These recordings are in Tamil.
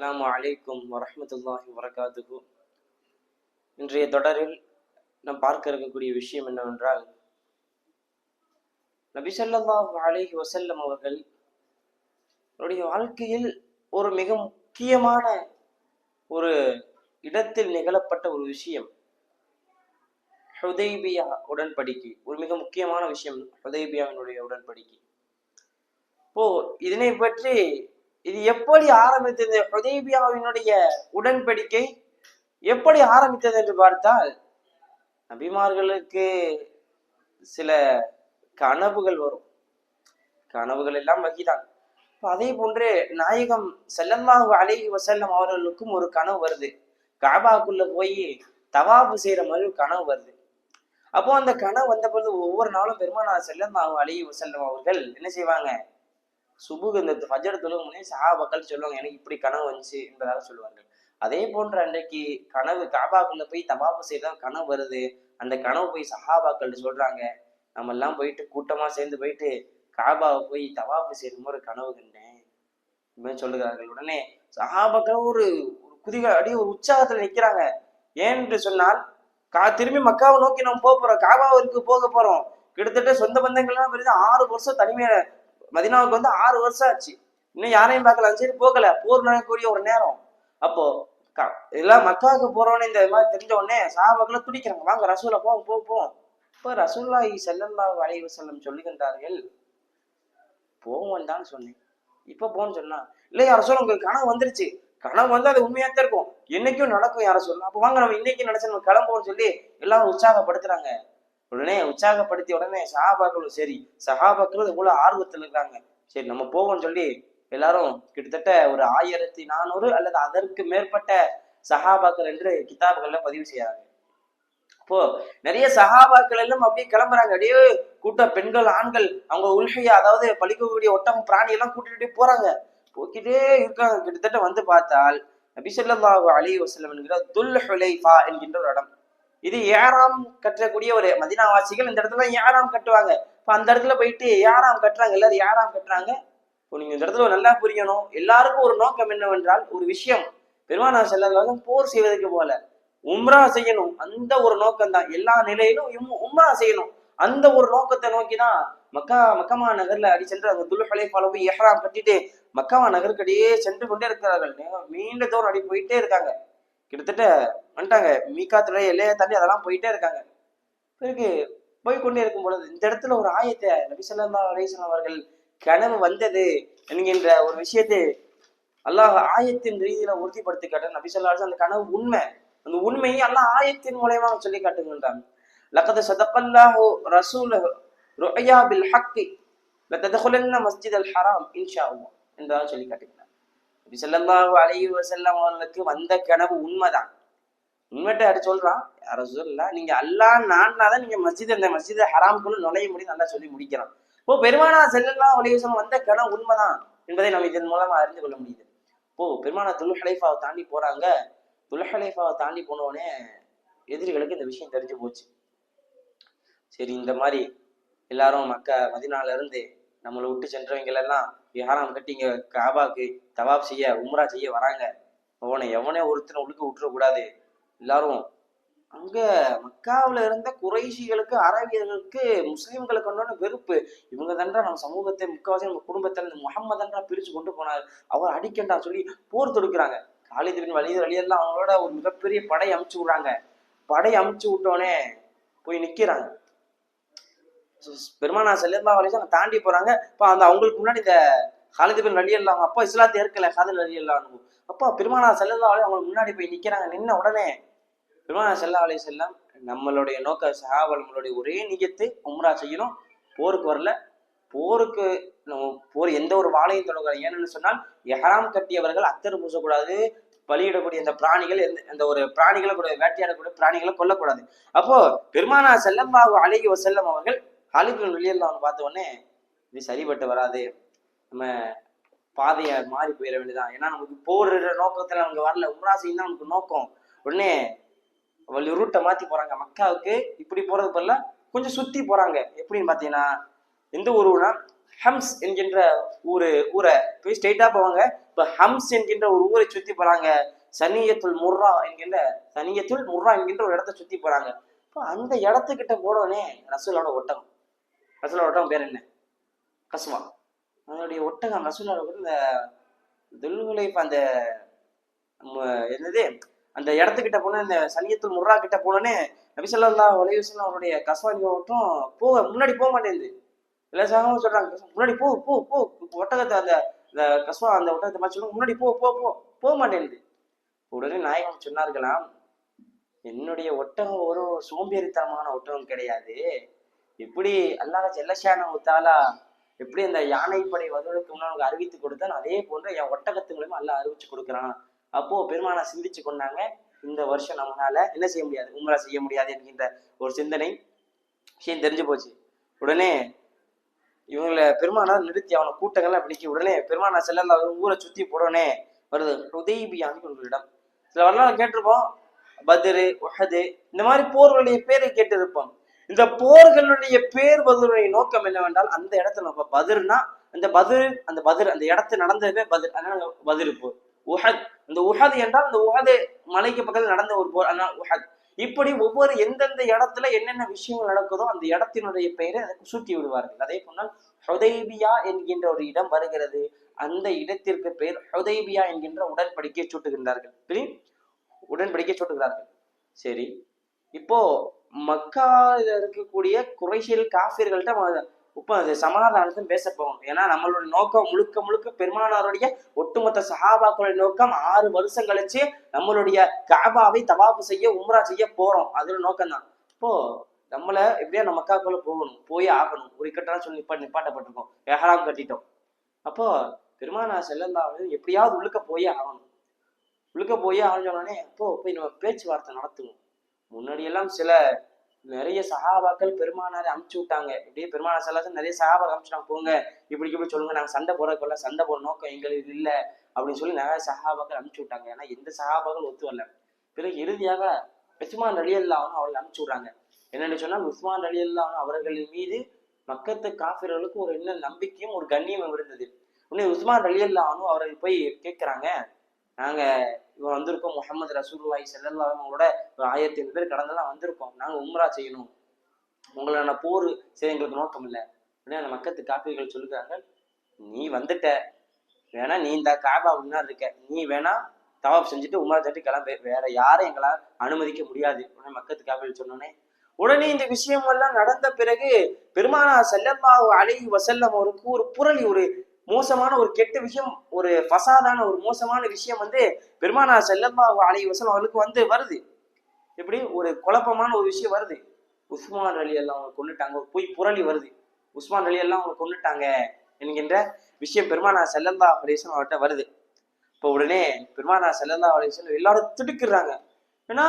அஸ்ஸலாமு அலைக்கும் வரமத்துல்லாஹி வரகாத்துகு இன்றைய தொடரில் நாம் பார்க்க இருக்கக்கூடிய விஷயம் என்னவென்றால் நபி ஸல்லல்லாஹு அலைஹி வஸல்லம் அவர்கள் அவருடைய வாழ்க்கையில் ஒரு மிக முக்கியமான ஒரு இடத்தில் நிகழப்பட்ட ஒரு விஷயம் ஹுதைபியா உடன்படிக்கை. ஒரு மிக முக்கியமான விஷயம் ஹுதைபியாவினுடைய உடன்படிக்கை. இப்போ இதனை பற்றி இது எப்படி ஆரம்பித்தது? ஹுதேபியாவினுடைய உடன்படிக்கை எப்படி ஆரம்பித்தது என்று பார்த்தால் நபிமார்களுக்கு சில கனவுகள் வரும். கனவுகள் எல்லாம் வகிதான். அதே போன்று நாயகம் செல்லல்லாஹு அழகி வசல்லம் அவர்களுக்கும் ஒரு கனவு வருது. காபாக்குள்ள போய் தவாபு செய்யற மாதிரி ஒரு கனவு வருது. அப்போ அந்த கனவு வந்த பொழுது ஒவ்வொரு நாளும் பெருமானா செல்லல்லாஹு அழகி வசல்லம் அவர்கள் என்ன செய்வாங்க? சுபுகு இந்த ஃபஜர் தொழுகும் சஹாபாக்கள் சொல்லுவாங்க எனக்கு இப்படி கனவு வந்துச்சு என்பதாக சொல்லுவார்கள். அதே போன்ற அன்றைக்கு கனவு காபாக்குள்ள போய் தபாபு செய்தான் கனவு வருது. அந்த கனவு போய் சஹாபாக்கள் சொல்றாங்க. நம்ம எல்லாம் போயிட்டு கூட்டமா சேர்ந்து போயிட்டு காபாவை போய் தவாப்பு செய்யணும் ஒரு கனவு கண்டேன். இப்படின்னு சொல்லுகிறார்கள். உடனே சஹாபாக்கள் ஒரு ஒரு குதிக அடி ஒரு உற்சாகத்துல நிக்கிறாங்க. ஏன் என்று சொன்னால் கா திரும்பி மக்காவை நோக்கி நம்ம போக போறோம். காபாவிற்கு போக போறோம். கிட்டத்தட்ட சொந்த பந்தங்கள்லாம் பெரிய ஆறு வருஷம் தனிமையை மதினாவுக்கு வந்து ஆறு வருஷம் ஆச்சு. இன்னும் யாரையும் பார்க்கலாம் சரி போகல. போர் நடக்கக்கூடிய ஒரு நேரம். அப்போ க- எல்லாம் மக்காவுக்கு போறோன்னு இந்த மாதிரி தெரிஞ்ச உடனே சாபாக்களை துடிக்கிறாங்க. வாங்க ரசூலா போவோம் போ போவோம் இப்போ ரசூல்லாஹி செல்லல்லா வளைவு செல்லம் சொல்லுகின்றார்கள் போவோம் தான் சொன்னேன். இப்போ போன்னு சொன்னா இல்லை யார சொல்ல உங்களுக்கு கனவு வந்துருச்சு. கனவு வந்து அது உண்மையா தான் இருக்கும். என்னைக்கும் நடக்கும் யார சொல்லலாம் அப்போ வாங்க நம்ம இன்னைக்கு நினைச்சு நம்ம கிளம்புவோம்னு சொல்லி எல்லாரும் உற்சாகப்படுத்துறாங்க. உடனே உற்சாகப்படுத்திய உடனே சஹாபாக்களும் சரி சஹாபாக்களும் இவ்வளவு ஆர்வத்தில் இருக்காங்க. சரி நம்ம போவோம்னு சொல்லி எல்லாரும் கிட்டத்தட்ட ஒரு ஆயிரத்தி நானூறு அல்லது அதற்கு மேற்பட்ட சஹாபாக்கள் என்று கிதாபுகள்ல பதிவு செய்யறாங்க அப்போ நிறைய சஹாபாக்கள் எல்லாம் அப்படியே கிளம்புறாங்க. அப்படியே கூட்ட பெண்கள் ஆண்கள் அவங்க உள்கையா அதாவது பழிக்கக்கூடிய ஒட்டம் பிராணி எல்லாம் கூட்டிட்டு போறாங்க. போக்கிட்டே இருக்காங்க. கிட்டத்தட்ட வந்து பார்த்தால் நபிசல்லாஹு அலி வசலம் என்கிற துல் ஹுலைஃபா என்கின்ற ஒரு இடம். இது ஏறாம் கட்டக்கூடிய ஒரு மதினாவாசிகள் இந்த இடத்துல ஏறாம் கட்டுவாங்க. இப்போ அந்த இடத்துல போயிட்டு ஏறாம் கட்டுறாங்க எல்லாரும் ஏறாம் கட்டுறாங்க. இப்போ நீங்க இந்த இடத்துல நல்லா புரியணும். எல்லாருக்கும் ஒரு நோக்கம் என்னவென்றால் ஒரு விஷயம். பெருமானா செல்லல்லாஹு போர் செய்வதற்கு போல. உம்ரா செய்யணும். அந்த ஒரு நோக்கம் தான். எல்லா நிலையிலும் இம்- உம்ரா செய்யணும். அந்த ஒரு நோக்கத்தை நோக்கி தான் மக்கா மக்கமா நகர்ல அடி சென்று அந்த துல்ஹலை ஹலைஃபால போய் எஹ்ராம் கட்டிட்டு மக்காமா நகருக்கடியே சென்று கொண்டே இருக்கிறார்கள். நீண்ட தூரம் அடி போயிட்டே இருக்காங்க. கிட்டத்தட்ட வந்துட்டாங்க. மீகாத்துடைய எல்லையை தாண்டி அதெல்லாம் போயிட்டே இருக்காங்க. பிறகு போய் கொண்டே இருக்கும் பொழுது இந்த இடத்துல ஒரு ஆயத்தை நபிசல்லா ஸல்லல்லாஹு அவர்கள் கனவு வந்தது என்கின்ற ஒரு விஷயத்தை அல்லாஹ் ஆயத்தின் ரீதியில உறுதிப்படுத்தி காட்ட நபிசல்லா அந்த கனவு உண்மை. அந்த உண்மையை அல்லாஹ் ஆயத்தின் மூலயமா சொல்லி காட்டுங்கன்றாங்க லக்கத சதப்பல்லாஹோ ரசூலஹு ருஅயா பில் ஹக்கி. லஹுன்ன மஸ்ஜித் அல் ஹராம் இன்ஷா அல்லாஹ் என்பதாக சொல்லி காட்டுங்க நபி ஸல்லல்லாஹு அலைஹி வஸல்லம் அவர்களுக்கு வந்த கனவு உண்மைதான். உண்மைட்டு யாரு சொல்றான்? யார சொல்லல நீங்க அல்லா நான்னா தான் நீங்க மஸ்ஜித் அந்த மஸ்ஜித் ஹராம்குள்ள நுழைய முடியும் நல்லா சொல்லி முடிக்கிறான் இப்போ பெருமானா செல்லல்லா அலைஹி வஸல்லம் வந்த கனவு உண்மைதான் என்பதை நம்ம இதன் மூலமா அறிந்து கொள்ள முடியுது. இப்போ பெருமானா துல் ஹலைஃபாவை தாண்டி போறாங்க. துல் ஹலைஃபாவை தாண்டி போன உடனே எதிரிகளுக்கு இந்த விஷயம் தெரிஞ்சு போச்சு. சரி இந்த மாதிரி எல்லாரும் மக்க மதினால இருந்து நம்மளை விட்டு சென்றவங்க எல்லாம் விஹாரம் கட்டி இங்க காபாக்கு தவாப் செய்ய உம்ரா செய்ய வராங்க. அவனை எவனே ஒருத்தனை உழுக்க விட்டுறக்கூடாது. எல்லாரும் அங்க மக்காவுல இருந்த குறைஷிகளுக்கு அரபியர்களுக்கு முஸ்லீம்களுக்கு கொண்டான வெறுப்பு. இவங்க தண்டா நம்ம சமூகத்தை முக்காவாசி நம்ம குடும்பத்தில இந்த முகம்மதன்றா பிரிச்சு கொண்டு போனார். அவர் அடிக்கண்டா சொல்லி போர் தொடுக்கிறாங்க. காலித் வலி வழியெல்லாம் அவங்களோட ஒரு மிகப்பெரிய படை அமுச்சு விடுறாங்க. படை அமுச்சு விட்டோடனே போய் நிக்கிறாங்க. பெருமானா செல்லல்லா வலிசன் தாண்டி போறாங்க. இப்போ அந்த அவங்களுக்கு முன்னாடி இந்த ஹாலிது பின் வலி அவங்க அப்பா இஸ்லாத்தை ஏற்கல ஹாலித் வலி எல்லாம். அப்பா பெருமானா செல்லா அலி அவங்களுக்கு முன்னாடி போய் நிக்கிறாங்க. நின்ன உடனே பெருமானா செல்லா அலி செல்லம் நம்மளுடைய நோக்க சஹாபா நம்மளுடைய ஒரே நியத்து உம்ரா செய்யணும். போருக்கு வரல. போருக்கு போர் எந்த ஒரு வாழையும் தொடங்காது ஏன்னு சொன்னால் எஹராம் கட்டியவர்கள் அத்தர் பூசக்கூடாது. பலியிடக்கூடிய இந்த பிராணிகள் எந்த இந்த ஒரு பிராணிகளை கூட வேட்டையாடக்கூடிய பிராணிகளை கொல்லக்கூடாது. அப்போ பெருமானா செல்லம்பாவு அழகி செல்லம் அவர்கள் ஹாலிபின் வெளியெல்லாம் அவன் பார்த்த உடனே இது சரிபட்டு வராது. நம்ம பாதையை மாறி போயிட வேண்டியதான் ஏன்னா நமக்கு போடுற நோக்கத்துல நமக்கு வரல. உம்ரா செய்யும் நமக்கு நோக்கம். உடனே வழி ரூட்டை மாத்தி போறாங்க. மக்காவுக்கு இப்படி போறது பதில கொஞ்சம் சுத்தி போறாங்க. எப்படின்னு பாத்தீங்கன்னா எந்த ஊருனா ஹம்ஸ் என்கின்ற ஊரு ஊரை. போய் ஸ்ட்ரெயிட்டா போவாங்க. இப்ப ஹம்ஸ் என்கின்ற ஒரு ஊரை சுத்தி போறாங்க. சனியத்துல் முர்ரா என்கின்ற சனியத்துல் முர்ரா என்கின்ற ஒரு இடத்த சுத்தி போறாங்க. இப்போ அந்த இடத்துக்கிட்ட போனோடனே ரசூலோட ஒட்டகம். ரசூலோட ஒட்டகம் பேர் என்ன? கசுவா. அதனுடைய ஒட்டகம் ரசூலோட இந்த துல்குலைப் அந்த என்னது? அந்த இடத்துக்கிட்ட போன இந்த சனியத்துள் முர்ரா கிட்ட போனோடனே நபிசல்லா வலையுசல்லாம் அவருடைய கசவாணி மட்டும் போக முன்னாடி போக மாட்டேங்குது. இலசாகவும் சொல்றாங்க முன்னாடி போ போ போ ஒட்டகத்தை அந்த அந்த கசுவா அந்த ஒட்டகத்தை மாதிரி முன்னாடி போ போ போ போக மாட்டேங்குது. உடனே நாயகம் சொன்னார்களாம் என்னுடைய ஒட்டகம் ஒரு சோம்பேறித்தனமான ஒட்டகம் கிடையாது. எப்படி அல்லாஹ் ஜெல்லஷான உத்தாலா எப்படி அந்த யானைப்படை வதுகளுக்கு முன்னாடி அறிவித்து கொடுத்தான் அதே போன்ற என் ஒட்டகத்து மூலமா அல்லாஹ் அறிவிச்சு கொடுக்குறான். அப்போ பெருமானா சிந்திச்சு கொண்டாங்க. இந்த வருஷம் நம்மளால என்ன செய்ய முடியாது? உம்ரா செய்ய முடியாது என்கின்ற ஒரு சிந்தனை. விஷயம் தெரிஞ்சு போச்சு? உடனே இவங்களை பெருமானார் நிறுத்தி அவனை கூட்டங்கள்லாம் பிடிக்கி உடனே பெருமானார் செல்லல ஊரை சுத்தி போடனே வருது உதயபியான்னு ஒரு இடம். சில வரலாறு கேட்டிருப்போம். பத்ரு உஹது இந்த மாதிரி போர்களுடைய பேரை கேட்டிருப்போம். இந்த போர்களுடைய பேர் பதிலுடைய நோக்கம் என்னவென்றால் அந்த இடத்துல நம்ம பதிர்னா அந்த பதிர் அந்த பதிர் அந்த இடத்து நடந்ததே பதிர். அதனால பதிர் போர். உஹத். இந்த உஹத் என்றால் அந்த உஹது மலைக்கு பக்கத்தில் நடந்த ஒரு போர். அதனால் உஹத். இப்படி ஒவ்வொரு எந்தெந்த இடத்துல என்னென்ன விஷயங்கள் நடக்குதோ அந்த இடத்தினுடைய பெயரை அதற்கு சூட்டி விடுவார்கள். அதே போனால் ஹுதைபியா என்கின்ற ஒரு இடம் வருகிறது. அந்த இடத்திற்கு பெயர் ஹுதைபியா என்கின்ற உடன்படிக்கை சூட்டுகின்றார்கள். உடன்படிக்கை சூட்டுகிறார்கள். சரி. இப்போ மக்கால இருக்கக்கூடிய குறைசியல் காஃபியர்கள்ட்ட இப்போ அது சமாதானத்தை பேச போகணும். ஏன்னா நம்மளோட நோக்கம் முழுக்க முழுக்க பெருமானாருடைய ஒட்டுமொத்த சஹாபாக்களுடைய நோக்கம் ஆறு வருஷம் கழிச்சு நம்மளுடைய காபாவை தவாப்பு செய்ய உம்ரா செய்ய போறோம். அது நோக்கம் தான் இப்போ நம்மள எப்படியா நம்ம மக்காக்குள்ள போகணும்? போய் ஆகணும். ஒரு கட்டணம் சொல்லி நிப்பா நிப்பாட்டப்பட்டிருக்கோம். எஹராம் கட்டிட்டோம். அப்போ பெருமானா செல்லந்தாவது எப்படியாவது உள்ளுக்க போயே ஆகணும். உள்ளுக்க போயே ஆகணும்னே அப்போ போய் நம்ம பேச்சுவார்த்தை நடத்துவோம். முன்னாடி எல்லாம் சில நிறைய சகாபாக்கள் பெருமானாரை அமுச்சு விட்டாங்க. இப்படியே பெருமானார் சலாசன் நிறைய சகாபாக்கள் அமுச்சுட்டாங்க போங்க இப்படி இப்படி சொல்லுங்க நாங்க சண்டை போறதுக்குள்ள சண்டை போட நோக்கம் எங்களுக்கு இல்லை அப்படின்னு சொல்லி நிறைய சகாபாக்கள் அமுச்சு விட்டாங்க. ஏன்னா எந்த சகாபாக்கள் ஒத்து வரல. பிறகு இறுதியாக உஸ்மான் அலி அல்லாவும் அவர்களை அமுச்சு விடுறாங்க. என்னன்னு சொன்னா உஸ்மான் அலி அல்லாவும் அவர்களின் மீது மக்கத்து காஃபிர்களுக்கு ஒரு என்ன நம்பிக்கையும் ஒரு கண்ணியமும் இருந்தது. உடனே உஸ்மான் அலி அல்லாவும் அவர்கள் போய் கேட்குறாங்க நாங்க இவன் வந்திருக்கோம் முகமது ரசூல்லாய் ஸல்லல்லாஹு அவங்களோட ஒரு ஆயிரத்தி ஐநூறு பேர் கடந்தெல்லாம் வந்திருக்கோம். நாங்க உம்ரா செய்யணும். உங்களான போர் செய்ய எங்களுக்கு நோக்கம் இல்லை. உடனே அந்த மக்கத்து காப்பீர்கள் சொல்லுகிறார்கள் நீ வந்துட்ட. வேணா நீ இந்த காபா முன்னாடி இருக்க. நீ வேணா தவாப் செஞ்சுட்டு உம்ரா சட்டி கிளம்பு. வேற யாரும் எங்களால் அனுமதிக்க முடியாது. உடனே மக்கத்து காப்பீர்கள் சொன்னோன்னே உடனே இந்த விஷயம் எல்லாம் நடந்த பிறகு பெருமானா செல்லம்மாவு அழகி வசல்லம் அவருக்கு ஒரு புரளி ஒரு மோசமான ஒரு கெட்ட விஷயம் ஒரு ஃபசாதான ஒரு மோசமான விஷயம் வந்து பெருமானா செல்லல்லாஹு அலை வசலம் அவர்களுக்கு வந்து வருது. எப்படி? ஒரு குழப்பமான ஒரு விஷயம் வருது. உஸ்மான் அலி எல்லாம் அவங்க கொண்டுட்டாங்க ஒரு புரளி வருது. உஸ்மான் அலி எல்லாம் அவங்க கொண்டுட்டாங்க என்கின்ற விஷயம் பெருமானா செல்லல்லா அலிஸ்லாம் அவர்கிட்ட வருது. இப்போ உடனே பெருமானா செல்லல்லா அலிஸ்லாம் எல்லாரும் திடுக்குறாங்க ஏன்னா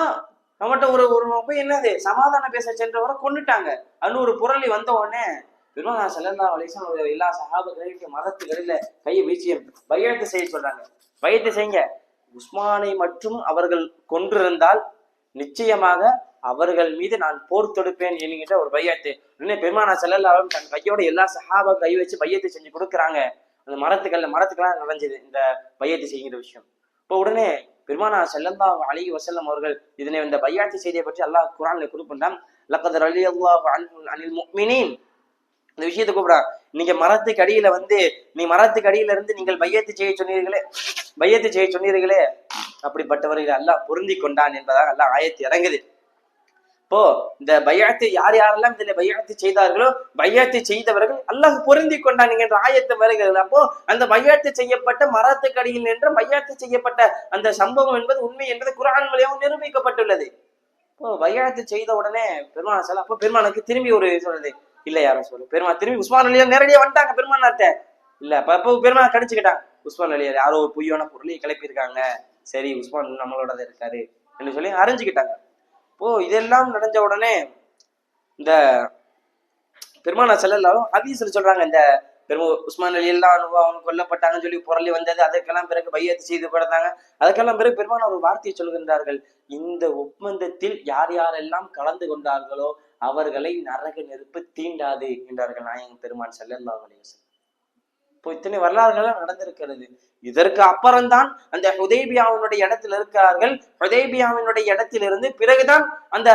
நம்மகிட்ட ஒரு ஒரு போய் என்னது? சமாதானம் பேச சென்றவரை கொண்டுட்டாங்க அன்னு ஒரு புரளி வந்த உடனே பெருமானா செல்லந்தா வலிசனுடைய எல்லா சகாபகளையும் மரத்துகளில் கையை வீசி பையத்து செய்ய சொல்றாங்க. பையத்து செய்யுங்க. உஸ்மானை மட்டும் அவர்கள் கொன்றிருந்தால் நிச்சயமாக அவர்கள் மீது நான் போர் தொடுப்பேன் என்கின்ற ஒரு பையத்து உடனே பெருமானா செல்லல்லாவும் தன் கையோட எல்லா சகாபா கை வச்சு பையத்தை செஞ்சு கொடுக்குறாங்க. அந்த மரத்துக்கல்ல மரத்துக்கெல்லாம் நடந்தது இந்த பையத்தை செய்கிற விஷயம். இப்போ உடனே பெருமானா செல்லந்தா அலி வசல்லம் அவர்கள் இதனை இந்த பையாத்தி செய்தியை பற்றி அல்லாஹ் குரான்ல குறிப்பிட்டான். லக்கத் அலி அல்லாஹ் அனில் முக்மினின் இந்த விஷயத்தை கூப்பிடுறான் நீங்க மரத்துக்கு அடியில வந்து நீ மரத்துக்கு அடியில இருந்து நீங்கள் பையத்து செய்ய சொன்னீர்களே மையத்து செய்ய சொன்னீர்களே. அப்படிப்பட்டவர்கள் எல்லாம் பொருந்தி கொண்டான் என்பதாக எல்லாம் ஆயத்து இறங்குது. இப்போ இந்த பையத்தை யார் யாரெல்லாம் இதுல பையத்தை செய்தார்களோ பையத்தை செய்தவர்கள் அல்லாஹ் பொருந்தி கொண்டான் என்ற ஆயத்து வருகிறது அப்போ அந்த பையத்தை செய்யப்பட்ட மரத்துக்கு அடியில் பையத்தை செய்யப்பட்ட அந்த சம்பவம் என்பது உண்மை என்பது குரான் மூலியமாக நிரூபிக்கப்பட்டுள்ளது. இப்போ பையத்தை செய்த உடனே பெருமான சொல்ல அப்போ பெருமானுக்கு திரும்பி ஒரு சொல்றது இல்ல யாரும் சொல்லு பெருமா திரும்பி உஸ்மான் அலியா நேரடியா வந்துட்டாங்க பெருமானார்ட்ட இல்ல அப்ப அப்போ பெருமாள் உஸ்மான் அலியார் யாரோ ஒரு பொய்யான பொருளை கிளப்பியிருக்காங்க. சரி உஸ்மான் நம்மளோட இருக்காரு என்று சொல்லி அறிஞ்சுக்கிட்டாங்க. ஓ இதெல்லாம் நடந்த உடனே இந்த பெருமானா செல்லல்லாரும் ஹதீஸ்ல சொல்றாங்க இந்த பெரும உஸ்மான் அலி எல்லாம் அவங்க கொல்லப்பட்டாங்கன்னு சொல்லி புரளி வந்தது அதற்கெல்லாம் பிறகு பையத்து செய்து படுத்தாங்க. அதற்கெல்லாம் பிறகு பெருமான ஒரு வார்த்தையை சொல்கின்றார்கள். இந்த ஒப்பந்தத்தில் யார் யாரெல்லாம் கலந்து கொண்டார்களோ அவர்களை நரக நெருப்பு தீண்டாது என்றார்கள் நாயகம் பெருமான் செல்லல்லா வலிவசன் இப்போ இத்தனை வரலாறுகள் நடந்திருக்கிறது. இதற்கு அப்புறம்தான் அந்த ஹுதேபியாவினுடைய இடத்துல இருக்கிறார்கள் ஹுதேபியாவினுடைய இடத்திலிருந்து பிறகுதான் அந்த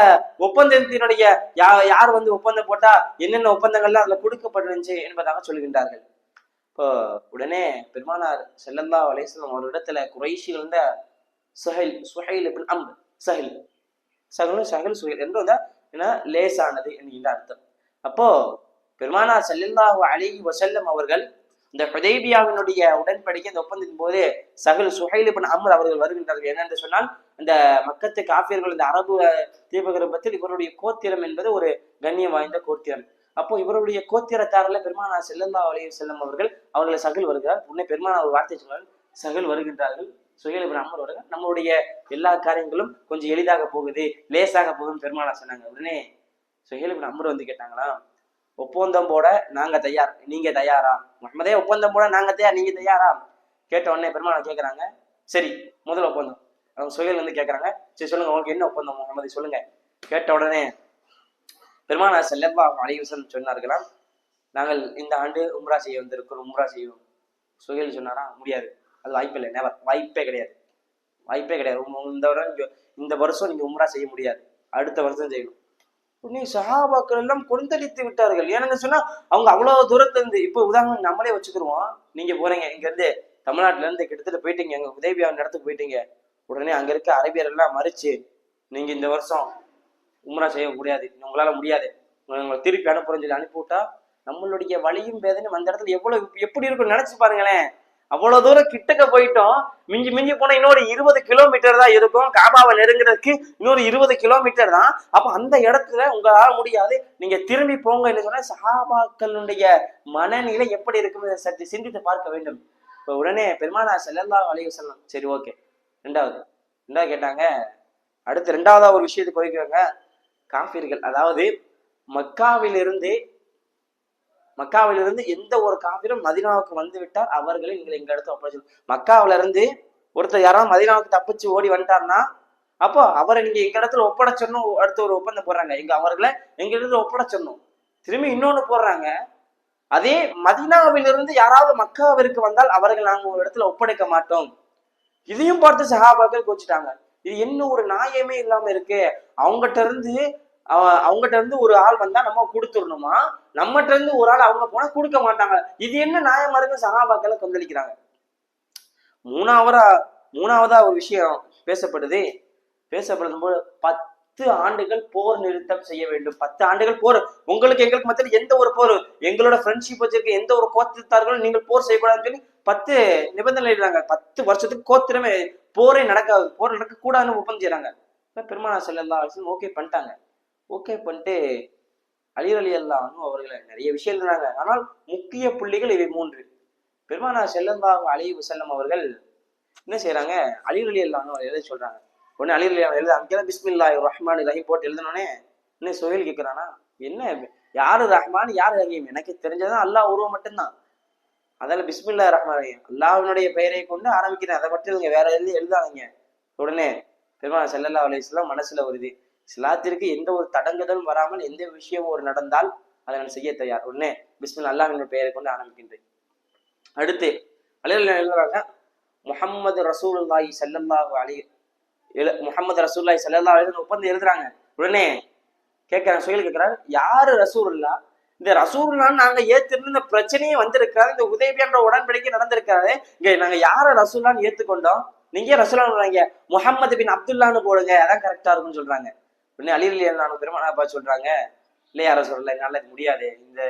ஒப்பந்தத்தினுடைய யா யார் வந்து ஒப்பந்தம் போட்டா என்னென்ன ஒப்பந்தங்கள்லாம் அதுல கொடுக்கப்பட்டிருந்துச்சு என்பதாக சொல்கின்றார்கள். இப்போ உடனே பெருமானார் செல்லல்லா அலேஸ்லம் ஒரு இடத்துல குறைஷிகள் இருந்த சுஹைல் சுஹைல் இப்னு அம்ர் சஹில். சகல் சஹில் சுஹைல். என்று ஏன்னா லேசானது என்கின்ற அர்த்தம். அப்போ பெருமானார் செல்லல்லாஹு அலைஹி வசல்லம் அவர்கள் இந்த ஹுதைபியாவினுடைய உடன்படிக்கை அந்த ஒப்பந்தத்தின் போது சகல் சுஹைல் இப்னு அமர் அவர்கள் வருகின்றார்கள். என்னென்று சொன்னால் அந்த மக்கத்து காஃபியர்கள் இந்த அரபு தீபகிரபத்தில் இவருடைய கோத்திரம் என்பது ஒரு கண்ணியம் வாய்ந்த கோத்திரம். அப்போ இவருடைய கோத்திரத்தாரில் பெருமானா செல்லல்லா அலைஹி செல்லம் அவர்கள் அவர்களை சகல் வருகிறார். உடனே பெருமானா ஒரு வார்த்தை சொன்னார் சகல் வருகின்றார்கள். சுயல இப்னு அம்ர் நம்மளுடைய எல்லா காரியங்களும் கொஞ்சம் எளிதாக போகுது லேசாக போகுதுன்னு பெருமானா சொன்னாங்க. உடனே சுயல இப்னு வந்து கேட்டாங்களா ஒப்பந்தம் போட நாங்க தயார் நீங்க தயாரா? முகமதே ஒப்பந்தம் போட நாங்க தயார் நீங்க தயாரா? கேட்ட உடனே பெருமானா கேட்கறாங்க சரி முதல் ஒப்பந்தம். அவங்க சுயல் வந்து கேட்கறாங்க சரி சொல்லுங்க உங்களுக்கு என்ன ஒப்பந்தம் முகமதி சொல்லுங்க. கேட்ட உடனே பெருமானா செல்லப்பா அலிவசன் சொன்னார்களாம். நாங்கள் இந்த ஆண்டு உம்ரா செய்ய வந்திருக்கிறோம் உம்ரா செய்வோம். சுயல் சொன்னாரா? முடியாது. அது வாய்ப்பு இல்லை. நேவர் வாய்ப்பே கிடையாது. வாய்ப்பே கிடையாது. உம் இந்த வருடம் இந்த வருஷம் நீங்க உம்ரா செய்ய முடியாது. அடுத்த வருஷம் செய்யணும். உடனே சஹாபாக்கள் எல்லாம் கொந்தளித்து விட்டார்கள். ஏன்னு சொன்னா அவங்க அவ்வளவு தூரத்துல இருந்து இப்போ உதாரணம் நம்மளே வச்சுக்கிருவோம். நீங்க போறீங்க. இங்க இருந்து தமிழ்நாட்டுல இருந்து கிட்டத்தட்ட போயிட்டீங்க. அங்க உதவியான இடத்துக்கு போயிட்டீங்க. உடனே அங்க இருக்க அரபியர் எல்லாம் மறிச்சு நீங்க இந்த வருஷம் உம்ரா செய்ய முடியாது. உங்களால முடியாது. உங்களை திருப்பி அனுப்புறேன்னு சொல்லி அனுப்பிவிட்டா நம்மளுடைய வலியும் வேதனையும் அந்த இடத்துல எவ்வளவு எப்படி இருக்கும் நினைச்சு பாருங்களேன். அவ்வளவு தூரம் கிட்டக்க போயிட்டோம். மிஞ்சி மிஞ்சி போனா இன்னொரு இருபது கிலோமீட்டர் தான் இருக்கும். காபாவை நெருங்குறதுக்கு இன்னொரு இருபது கிலோமீட்டர் தான். அப்ப அந்த இடத்துல உங்களால முடியாது. நீங்க திரும்பி போங்க என்று சொன்னா சஹாபாக்களுடைய மனநிலை எப்படி இருக்கும் சற்று சிந்தித்து பார்க்க வேண்டும். இப்ப உடனே பெருமானா செல்லல்லா அலைஹி செல்லம் சரி ஓகே. ரெண்டாவது. ரெண்டாவது கேட்டாங்க? அடுத்து ரெண்டாவதா ஒரு விஷயத்துக்கு போய்க்குவாங்க காஃபிர்கள் அதாவது மக்காவிலிருந்து மக்காவிலிருந்து எந்த ஒரு காபிரும் மதினாவுக்கு வந்து விட்டால் அவர்களை நீங்கள் எங்க இடத்துல ஒப்படைச்சு மக்காவில இருந்து ஒருத்தர் யாராவது மதினாவுக்கு தப்பிச்சு ஓடி வந்துட்டாருன்னா அப்போ அவரை நீங்க எங்க இடத்துல ஒப்படைச்சிடணும் அடுத்த ஒரு ஒப்பந்தம் போடுறாங்க. எங்க அவர்களை எங்க இடத்துல ஒப்படைச்சிடணும். திரும்பி இன்னொன்னு போடுறாங்க. அதே மதினாவிலிருந்து யாராவது மக்காவிற்கு வந்தால் அவர்கள் நாங்க ஒரு இடத்துல ஒப்படைக்க மாட்டோம். இதையும் பார்த்து சஹாபாக்கள் கோச்சிட்டாங்க. இது என்ன ஒரு நியாயமே இல்லாம இருக்கு. அவங்ககிட்ட இருந்து அவங்ககிட்ட இருந்து ஒரு ஆள் வந்தா நம்ம கொடுத்துடணுமா? நம்மகிட்ட இருந்து ஒரு ஆள் அவங்க போனா கொடுக்க மாட்டாங்க. இது என்ன நியாயமா இருக்கு சகாபாக்களை கொந்தளிக்கிறாங்க. மூணாவதா மூணாவதா ஒரு விஷயம் பேசப்படுது. பேசப்படும் போது பத்து ஆண்டுகள் போர் நிறுத்தம் செய்ய வேண்டும். பத்து ஆண்டுகள் போர். உங்களுக்கு எங்களுக்கு மத்தியில் எந்த ஒரு போர்? எங்களோட ஃப்ரெண்ட்ஷிப் வச்சிருக்க எந்த ஒரு கோத்திரத்தார்களும் நீங்கள் போர் செய்யக்கூடாதுன்னு சொல்லி பத்து நிபந்தனை எழுதுறாங்க. பத்து வருஷத்துக்கு கோத்திரமே போரே நடக்காது. போர் நடக்க கூடாதுன்னு ஒப்பந்தம் செய்யறாங்க. பெருமானா செல்லா ஓகே பண்ணிட்டாங்க. ஓகே பண்ணிட்டு அலிர் அலி அல்லாஹும் அவர்களை நிறைய விஷயம் எழுதுனாங்க ஆனால் முக்கிய புள்ளிகள் இவை மூன்று. பெருமானா செல்லல்லாஹு அலி வசல்லம் அவர்கள் என்ன செய்றாங்க? அலிர் அலி அல்லாஹ் எழுத சொல்றாங்க. உடனே அலிர் அலி எழுத அங்கே பிஸ்மில்லா ரஹ்மான் ரஹீம் போட்டு எழுதினோடனே என்ன சுஹேல் கேட்கிறானா என்ன யாரு ரஹ்மான் யார் ரஹீம்? எனக்கு தெரிஞ்சதான் அல்லாஹ் உருவம் மட்டும்தான். அதால பிஸ்மில்லா ரஹ்மான் ரஹீம். அல்லாஹ்வினுடைய பெயரை கொண்டு ஆரம்பிக்கிறேன். அதை மட்டும் இவங்க வேற எழுதி எழுதாதீங்க உடனே பெருமாள் செல்லல்லா அலிஸ்லாம் மனசுல வருது. சிலாத்திற்கு எந்த ஒரு தடங்குதலும் வராமல் எந்த விஷயம் ஒரு நடந்தால் அதை நான் செய்ய தயார். உடனே பிஸ்மில் அல்லாஹின் பெயரை கொண்டு ஆரம்பிக்கின்றேன். அடுத்து அலையில் எழுதுறாங்க? முஹம்மது ரசூலுல்லாஹி அலி அலைஹி எழு முகமது ரசூலுல்லாஹி ஸல்லல்லாஹு அலைஹி ஒப்பந்தம் எழுதுறாங்க. உடனே கேட்கறாங்க சுயல் கேட்கிறாரு யாரு ரசூல்லா இந்த ரசூல்லான்னு நாங்க ஏத்திருந்து இந்த பிரச்சனையே வந்திருக்காது. இந்த உதவின்ற உடன்படிக்கை நடந்திருக்காது. இங்க நாங்க யார ரசூல்லான்னு ஏத்துக்கொண்டோம்? நீங்க ரசூலான்னு முகமது பின் அப்துல்லான்னு போடுங்க. அதான் கரெக்டா இருக்கும்னு சொல்றாங்க. உடனே அலிரலி நான் பெருமானார் சொல்றாங்க. இல்லையா சொல்லல என்னால இது முடியாது. இந்த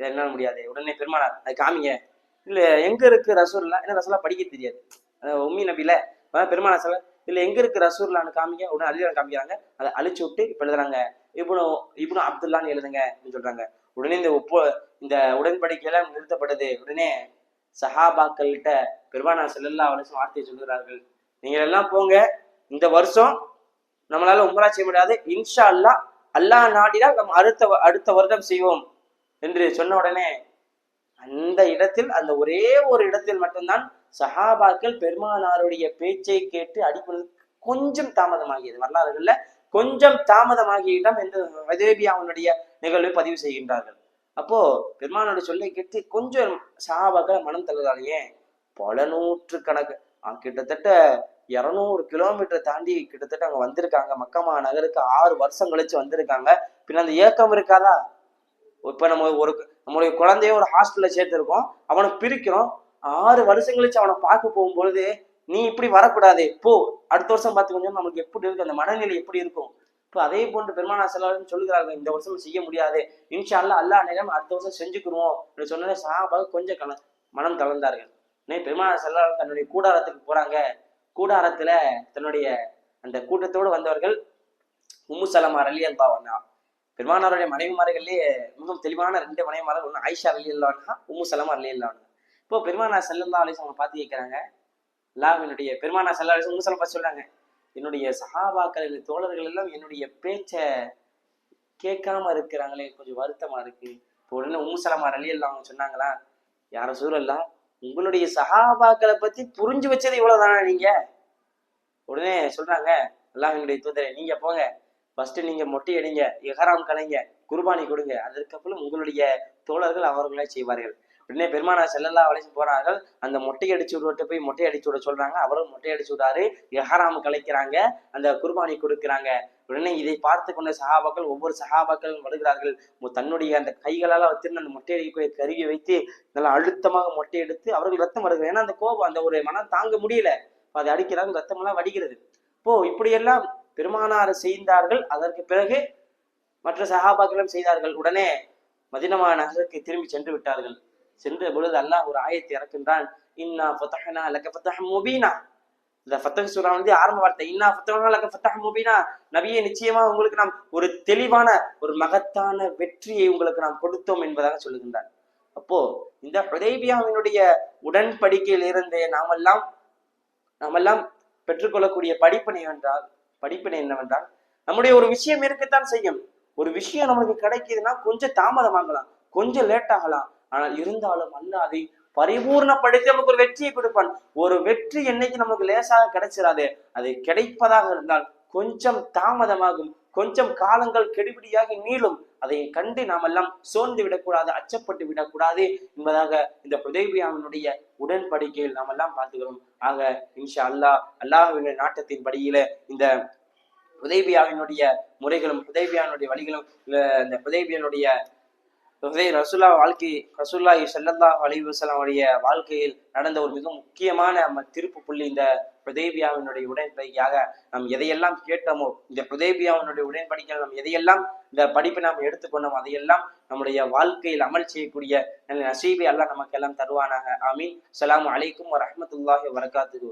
இது என்னால முடியாது. உடனே பெருமானார் அது காமிங்க. இல்ல எங்க இருக்கு ரசூல்லா ஏன்னா ரசூலா படிக்க தெரியாது. உம்மி நபில அதான் சொல்ல இல்ல எங்க இருக்கு ரசூல்லான்னு காமிங்க. உடனே அலிரலி காமிக்கிறாங்க. அதை அழிச்சு விட்டு இப்ப எழுதுறாங்க. இப்னு இப்னு அப்துல்லான்னு எழுதுங்க அப்படின்னு சொல்றாங்க. உடனே இந்த ஒப்பு இந்த உடன்படிக்கையெல்லாம் நிறுத்தப்படுது. உடனே சஹாபாக்கள்கிட்ட பெருமானா செல்லல்லா வருஷம் வார்த்தையை சொல்லுகிறார்கள். நீங்க எல்லாம் போங்க. இந்த வருஷம் நம்மளால உமரா செய்ய முடியாது. இன்ஷா அல்லாஹ் அல்லாஹ் நாடினால் நம்ம அடுத்த வ- அடுத்த வருடம் செய்வோம் என்று சொன்ன உடனே அந்த இடத்தில் அந்த ஒரே ஒரு இடத்தில் மட்டும்தான் சஹாபாக்கள் பெருமானாருடைய பேச்சை கேட்டு அடிப்பது கொஞ்சம் தாமதமாகியது. வரலாறுகள்ல கொஞ்சம் தாமதமாகிய இடம் என்று அவனுடைய நிகழ்வை பதிவு செய்கின்றார்கள். அப்போ பெருமானோட சொல்லை கேட்டு கொஞ்சம் சஹாபாக்கள் மனம் தள்ளுறாங்க பல நூற்று கணக்கு கிட்டத்தட்ட இருநூறு கிலோமீட்டர் தாண்டி கிட்டத்தட்ட அங்க வந்திருக்காங்க. மக்கமா நகருக்கு ஆறு வருஷம் கழிச்சு வந்திருக்காங்க. பின்ன அந்த ஏக்கம் இருக்காதா? இப்ப நம்ம ஒரு நம்மளுடைய குழந்தைய ஒரு ஹாஸ்டல்ல சேர்த்திருக்கோம். அவனை பிரிக்கிறோம். ஆறு வருஷம் கழிச்சு அவனை பார்க்க போகும்பொழுது நீ இப்படி வரக்கூடாது. போ. அடுத்த வருஷம் பார்த்து கொஞ்சம் நமக்கு எப்படி இருக்கு? அந்த மனநிலை எப்படி இருக்கும்? இப்போ அதே போன்று பெருமானா செல்லாலும் சொல்லுகிறார்கள் இந்த வருஷம் செய்ய முடியாது. இன்ஷா அல்லா நேரம் அடுத்த வருஷம் செஞ்சுக்கிருவோம் அப்படின்னு சொன்னதே சாபாக கொஞ்சம் கல மனம் கலந்தார்கள். பெருமானா செல்லாலும் தன்னுடைய கூடாரத்துக்கு போறாங்க. கூடாரத்துல தன்னுடைய அந்த கூட்டத்தோடு வந்தவர்கள் உம்மு சலமா அலி அல்லா பெருமானாருடைய மனைவிமார்கள்லேயே மிகவும் தெளிவான ரெண்டு மனைவிமார்கள் ஒன்று ஆயிஷா அலி அல்லான்னா உம்மு சலமா அலி அல்லான்னு இப்போ பெருமானா செல்லல்லா அலிஸ் அவங்க பார்த்து கேட்குறாங்க என்னுடைய பெருமானா செல்லா அலிஸ் உம்மு சலமா சொல்றாங்க. என்னுடைய சஹாபாக்கள் தோழர்கள் எல்லாம் என்னுடைய பேச்சை கேட்காம இருக்கிறாங்களே கொஞ்சம் வருத்தமா இருக்கு. இப்போ உடனே உம்மு சலமா அலி அல்லா அவங்க சொன்னாங்களா? யார சூழல்லாம் உங்களுடைய சகாபாக்களை பத்தி புரிஞ்சு வச்சது இவ்வளவுதானா நீங்க? உடனே சொல்றாங்க எல்லாம் எங்களுடைய தூதரை நீங்க போங்க. ஃபர்ஸ்ட் நீங்க மொட்டை அடிங்க இஹராம் கலைங்க குர்பானி கொடுங்க. அதற்கப்புறம் உங்களுடைய தோழர்கள் அவர்களே செய்வார்கள். உடனே பெருமானா செல்லல்லா வளைச்சு போறார்கள் அந்த மொட்டை அடிச்சு விட்டு போய் மொட்டை அடிச்சு விட சொல்றாங்க. அவரும் மொட்டை அடிச்சு விடாரு. எஹராம் கலைக்கிறாங்க. அந்த குர்பானி கொடுக்குறாங்க. உடனே இதை பார்த்து கொண்ட சகாபாக்கள் ஒவ்வொரு சகாபாக்கள் வருகிறார்கள். தன்னுடைய அந்த கைகளால வச்சிருந்த அந்த மொட்டை அடிக்கக்கூடிய கருவியை வைத்து நல்லா அழுத்தமாக மொட்டை எடுத்து அவர்கள் ரத்தம் வருகிறது. ஏன்னா அந்த கோபம் அந்த ஒரு மனம் தாங்க முடியல. அதை அடிக்கிறாங்க ரத்தமெல்லாம் வடிகிறது. இப்போ இப்படியெல்லாம் பெருமானார் செய்தார்கள். அதற்கு பிறகு மற்ற சகாபாக்களும் செய்தார்கள். உடனே மதினமா நகருக்கு திரும்பி சென்று விட்டார்கள். சென்ற பொழுது அல்லாஹ் ஒரு ஆயத்தை இறக்கின்றான். இன்னா ஃபதஹனா லக்க ஃபதஹ் முபீனா. இந்த ஃபத்தஹ் சூரா வந்து ஆரம்ப வார்த்தை. இன்னா ஃபதஹனா லக ஃபதஹ் முபீனா. நபியை நிச்சயமா உங்களுக்கு நாம் ஒரு தெளிவான ஒரு மகத்தான வெற்றியை உங்களுக்கு நாம் கொடுத்தோம் என்பதாக சொல்லுகின்றார். அப்போ இந்த ஹுதைபியாவினுடைய உடன்படிக்கையில் இருந்து நாமெல்லாம் நாமெல்லாம் பெற்றுக்கொள்ளக்கூடிய படிப்பினை என்றால் படிப்பினை என்னவென்றால் நம்முடைய ஒரு விஷயம் இருக்கத்தான் செய்யும். ஒரு விஷயம் நமக்கு கிடைக்குதுன்னா கொஞ்சம் தாமதமாகலாம் கொஞ்சம் லேட் ஆகலாம் ஆனால் இருந்தாலும் அல்ல அதை பரிபூர்ணப்படுத்தி நமக்கு ஒரு வெற்றியை கொடுப்பான். ஒரு வெற்றி என்னைக்கு நமக்கு லேசாக கிடைச்சிடாது அது கிடைப்பதாக இருந்தால் கொஞ்சம் தாமதமாகும் கொஞ்சம் காலங்கள் கெடுபிடியாகி நீளும். அதை கண்டு நாம் எல்லாம் சோர்ந்து விடக்கூடாது அச்சப்பட்டு விடக்கூடாது என்பதாக இந்த புதைவியாவினுடைய உடன்படிக்கையில் நாம் எல்லாம் பார்த்துக்கிறோம். ஆக இன்ஷா அல்லாஹ் அல்லாஹ்வினுடைய நாட்டத்தின் படியில இந்த உதேபியாவினுடைய முறைகளும் ஹுதைபியானுடைய வழிகளும் இந்த ஹுதைபியானுடைய ஹுதை வாழ்க்கை ரசுல்லா ஸல்லல்லாஹு அலைஹி உடைய வாழ்க்கையில் நடந்த ஒரு மிக முக்கியமான நம்ம திருப்பு புள்ளி இந்த புதேபியாவினுடைய உடன்படிக்கையாக நாம் எதையெல்லாம் கேட்டோமோ இந்த புதேபியாவினுடைய உடன்படிக்கையில் நாம் எதையெல்லாம் இந்த படிப்பை நாம் எடுத்துக்கொண்டோம் அதையெல்லாம் நம்முடைய வாழ்க்கையில் அமல் செய்யக்கூடிய நல்ல நசீபை அல்லாஹ் நமக்கெல்லாம் தருவானாக. ஆமீன். சலாம் அலைக்கும் வரஹ்மத்துல்லாஹி வரகாத்துக்கு